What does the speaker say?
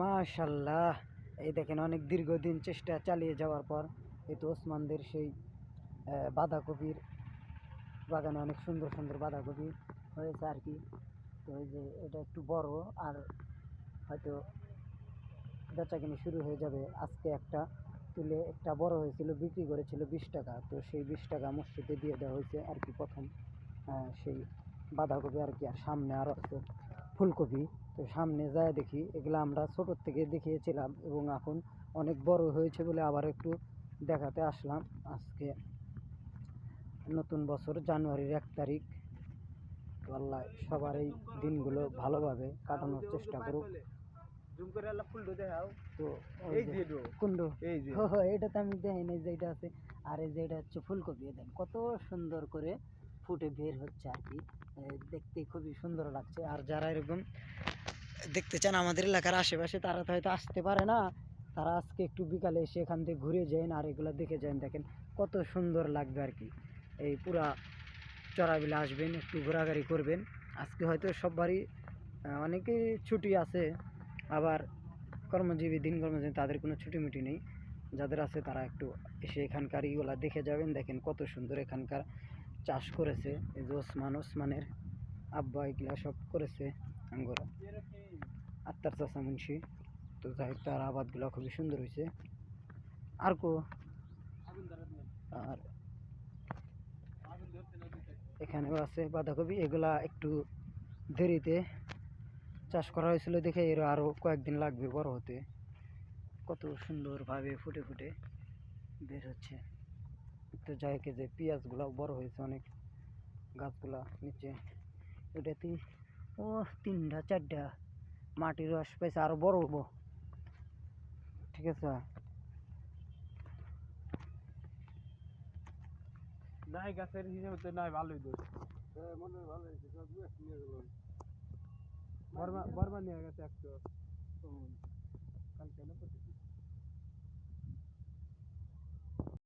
মাশাল্লাহ। এই দেখেন অনেক দীর্ঘদিন চেষ্টা চালিয়ে যাওয়ার পর এই তো ওসমানদের সেই বাঁধাকপির বাগানে অনেক সুন্দর সুন্দর বাঁধাকপি হয়েছে আর কি। তো এই যে এটা একটু বড় আর হয়তো বেচাকিনি শুরু হয়ে যাবে আজকে একটা তুলে একটা বড় হয়েছিল, বিক্রি করেছিল বিশ টাকা। তো সেই বিশ টাকা মসজিদে দিয়ে দেওয়া হয়েছে আর কি প্রথম সেই বাঁধাকপি আর কি আর সামনে আরও আছে। ফুলকপি। তো সামনে যায় দেখি এগুলো আমরা ছোটোর থেকে দেখিয়েছিলাম এবং এখন অনেক বড় হয়েছে বলে আবার একটু দেখাতে আসলাম। আজকে নতুন বছর জানুয়ারির এক তারিখ। তো আল্লাহ সবার এই দিনগুলো ভালোভাবে কাটানোর চেষ্টা করুক। জুম করে আল্লাহ ফুল দেখাও। তো এই যে যে কুন্ডু। এই যে। এটা তো আমি নাই যে এটা আছে। আর এই যে এটা হচ্ছে ফুলকপি দেন কত সুন্দর করে ফুটে বের হচ্ছে আর কি। দেখতে খুবই সুন্দর লাগছে। আর যারা এরকম দেখতে চান আমাদের এলাকার আশেপাশে, তারা তো হয়তো আসতে পারে না। তারা আজকে একটু বিকালে এসে এখান থেকে ঘুরে যান আর এগুলো দেখে যান। দেখেন কত সুন্দর লাগবে আর কি। এই পুরা চড়াবিলে আসবেন, একটু ঘোরাঘুরি করবেন। আজকে হয়তো সববারই অনেকেই ছুটি আছে, আবার কর্মজীবী, দিন কর্মজীবী, তাদের কোনো ছুটি মুটি নেই। যাদের আছে তারা একটু এসে এখানকার ইগুলা দেখে যাবেন। দেখেন কত সুন্দর এখানকার চাষ করেছে, এই যে ওসমান ওসমানের আব্বা এগুলা সব করেছে আঙ্গরা। আত্মার চাষা মুন্সি, তো যাই হোক, তার আবাদগুলো খুবই সুন্দর হয়েছে আর কো? আর এখানেও আছে বাঁধাকপি, এগুলা একটু দেরিতে চাষ করা হয়েছিল দেখে এর আরও কয়েকদিন লাগবে বড় হতে। কত সুন্দরভাবে ফুটে ফুটে বের হচ্ছে। তো যাই হোক এই যে পেঁয়াজগুলো বড় হয়েছে অনেক গাছগুলা নিচে। এটাতে ও তিনটা চারটা মাটির রস পাইছে আরও বড় হব। ঠিক আছে? নাই গাছের হিসেবে তো নাই ভালোই দোষ মনে হয় ভালো হয়েছে সব নিয়ে গেল বর্মা বর্মা নিয়ে গেছে একশো।